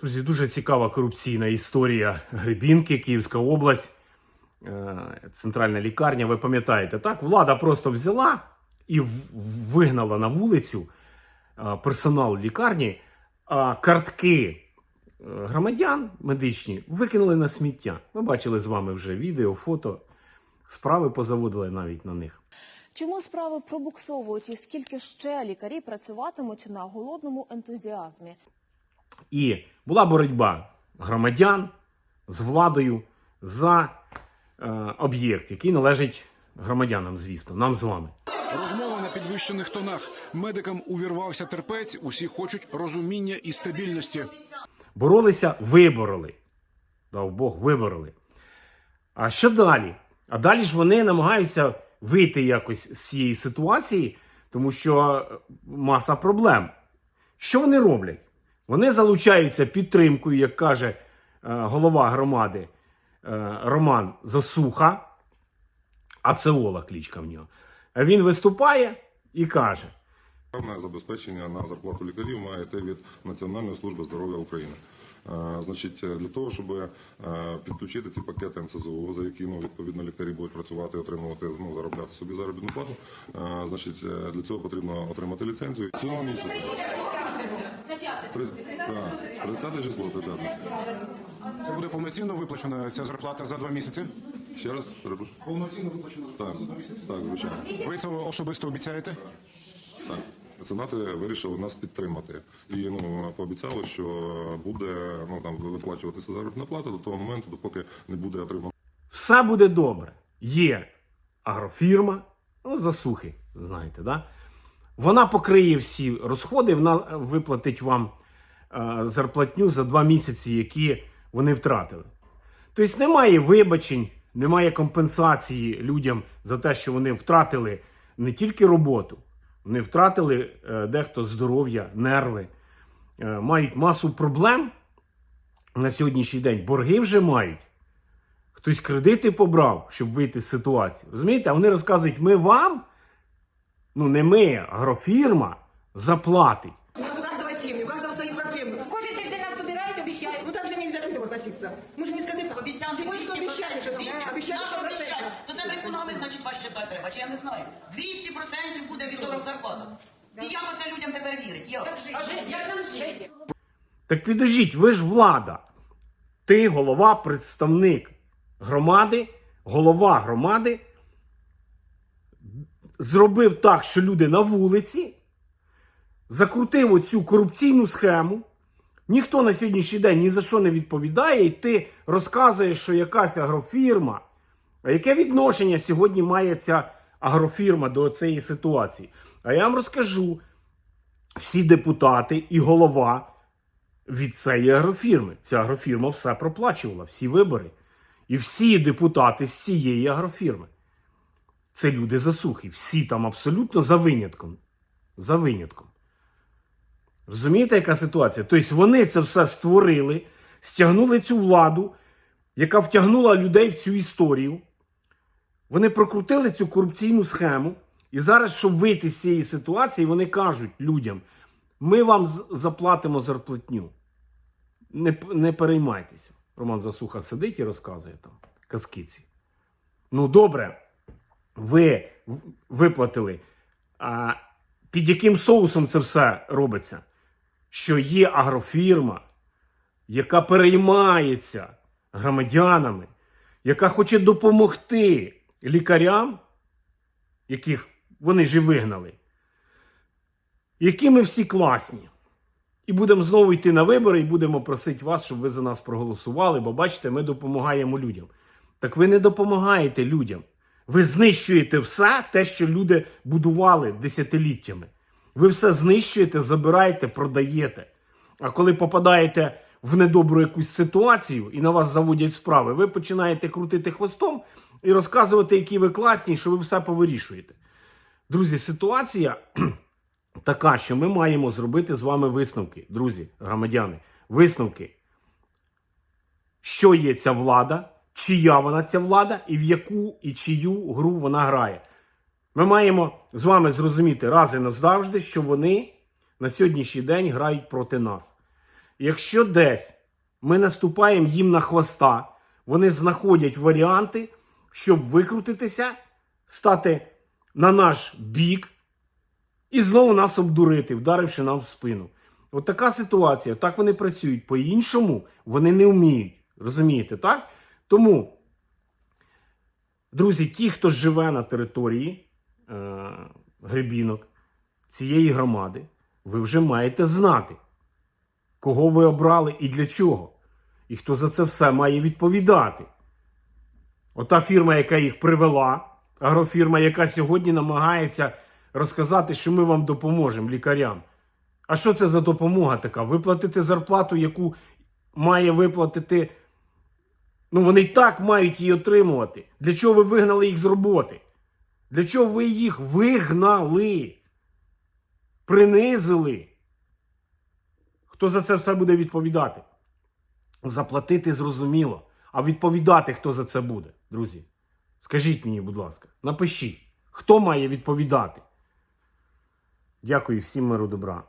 Друзі, дуже цікава корупційна історія Гребінки, Київська область, е, центральна лікарня. Ви пам'ятаєте, так? Влада просто взяла і вигнала на вулицю е, персонал лікарні, а картки е, громадян медичні викинули на сміття. Ми бачили з вами вже відео, фото, справи позаводили навіть на них. Чому справи пробуксовують і скільки ще лікарі працюватимуть на голодному ентузіазмі? І була боротьба громадян з владою за е, об'єкт, який належить громадянам, звісно, нам з вами. Розмова на підвищених тонах. Медикам увірвався терпець. Усі хочуть розуміння і стабільності. Боролися, вибороли. Дав Бог, вибороли. А що далі? А далі ж вони намагаються вийти якось з цієї ситуації, тому що е, маса проблем. Що вони роблять? Вони залучаються підтримкою, як каже е, голова громади е, Роман Засуха, Ацеола кличка в нього. Він виступає і каже: Державне забезпечення на зарплату лікарів має йти від Національної служби здоров'я України. Е, Значить, для того, щоб підключити ці пакети НСЗУ, за які ну, відповідно лікарі будуть працювати, отримувати ну, заробляти собі заробітну плату. Значить, для цього потрібно отримати ліцензію цього місяця. Так, 30 число, це п'ятниця. Це буде повноцінно виплачена ця зарплата за два місяці. Ще раз перепрошую. Повноцінно виплачена Так, так, звичайно. Ви це особисто обіцяєте? Так. Меценати вирішили нас підтримати і ну пообіцяли, що буде ну там виплачуватися заробітна плата до того моменту, допоки не буде отримано. все буде добре. Є агрофірма, ну, засухи, знаєте, да? Вона покриє всі розходи, вона виплатить вам е, зарплатню за два місяці, які вони втратили. Тобто немає вибачень, немає компенсації людям за те, що вони втратили не тільки роботу, вони втратили е, дехто здоров'я, нерви, е, мають масу проблем на сьогоднішній день. Борги вже мають. Хтось кредити побрав, щоб вийти з ситуації. Розумієте? А вони розказують, ми вам, ну не ми, а агрофірма заплатить. У нас у каждого семьи, у каждого свои проблемы. Кожен тиждень нас собирають, обіцяють. Ну так же нельзя к этому относиться. Мы же не скоты. Обіцянки Тем более, что 200%. обещали, что там, 200%. э, обещали, Наші что обіцяють. То це брехунами, значить, вас читати треба, чи я не знаю. 200% буде вівторок зарплата. І як оце людям тепер вірить? Як? А жити, як нам жити? Так підождіть, ви ж влада. Ти голова, представник громади, голова громади зробив так, що люди на вулиці, закрутив оцю корупційну схему. Ніхто на сьогоднішній день ні за що не відповідає, і ти розказуєш, що якась агрофірма. А яке відношення сьогодні має ця агрофірма до цієї ситуації? А я вам розкажу: всі депутати і голова від цієї агрофірми. Ця агрофірма все проплачувала, всі вибори. І всі депутати з цієї агрофірми. Це люди засухи. Всі там абсолютно за винятком. За винятком. Розумієте, яка ситуація? Тобто вони це все створили, стягнули цю владу, яка втягнула людей в цю історію. Вони прокрутили цю корупційну схему. І зараз, щоб вийти з цієї ситуації, вони кажуть людям: ми вам заплатимо зарплатню. Не, не переймайтеся. Роман Засуха сидить і розказує там казкиці. Ну, добре, ви виплатили. А під яким соусом це все робиться? Що є агрофірма, яка переймається громадянами, яка хоче допомогти лікарям, яких вони ж вигнали, які ми всі класні. І будемо знову йти на вибори і будемо просити вас, щоб ви за нас проголосували, бо бачите, ми допомагаємо людям. Так ви не допомагаєте людям. Ви знищуєте все те, що люди будували десятиліттями. Ви все знищуєте, забираєте, продаєте. А коли попадаєте в недобру якусь ситуацію і на вас заводять справи, ви починаєте крутити хвостом і розказувати, які ви класні, що ви все повирішуєте. Друзі, ситуація така, що ми маємо зробити з вами висновки, друзі, громадяни. Висновки, що є ця влада, чия вона ця влада, і в яку і чию гру вона грає. Ми маємо з вами зрозуміти раз і назавжди, що вони на сьогоднішній день грають проти нас. якщо десь ми наступаємо їм на хвоста, вони знаходять варіанти, щоб викрутитися, стати на наш бік і знову нас обдурити, вдаривши нам в спину. От така ситуація, так вони працюють. По-іншому вони не вміють. Розумієте, так? Тому, друзі, ті, хто живе на території е- гребінок цієї громади, ви вже маєте знати, кого ви обрали і для чого. І хто за це все має відповідати. Ота фірма, яка їх привела, агрофірма, яка сьогодні намагається розказати, що ми вам допоможемо лікарям. А що це за допомога така? Виплатити зарплату, яку має виплатити. Ну, вони й так мають її отримувати. Для чого ви вигнали їх з роботи? Для чого ви їх вигнали? Принизили? Хто за це все буде відповідати? Заплатити зрозуміло. А відповідати, хто за це буде, друзі? Скажіть мені, будь ласка, напишіть, хто має відповідати. Дякую всім миру добра.